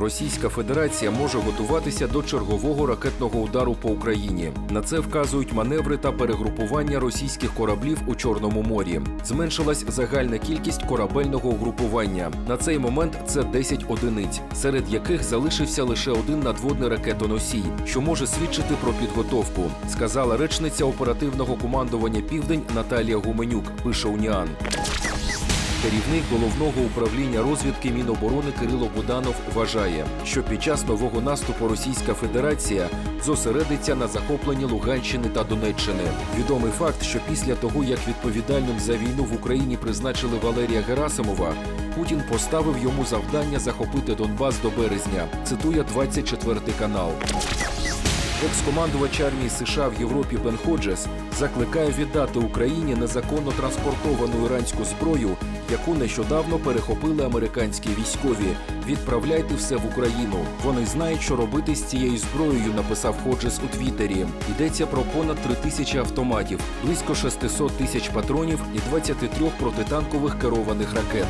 Російська Федерація може готуватися до чергового ракетного удару по Україні. На це вказують маневри та перегрупування російських кораблів у Чорному морі. Зменшилась загальна кількість корабельного угрупування. На цей момент це 10 одиниць, серед яких залишився лише один надводний ракетоносій, що може свідчити про підготовку, сказала речниця оперативного командування Південь Наталія Гуменюк. Пише Уніан. Керівник головного управління розвідки Міноборони Кирило Буданов вважає, що під час нового наступу Російська Федерація зосередиться на захопленні Луганщини та Донеччини. Відомий факт, що після того, як відповідальним за війну в Україні призначили Валерія Герасимова, Путін поставив йому завдання захопити Донбас до березня. Цитує 24 канал. Екс-командувач армії США в Європі Бен Ходжес закликає віддати Україні незаконно транспортовану іранську зброю, яку нещодавно перехопили американські військові. Відправляйте все в Україну. Вони знають, що робити з цією зброєю, написав Ходжес у Твіттері. Йдеться про понад 3 тисячі автоматів, близько 600 тисяч патронів і 23 протитанкових керованих ракет.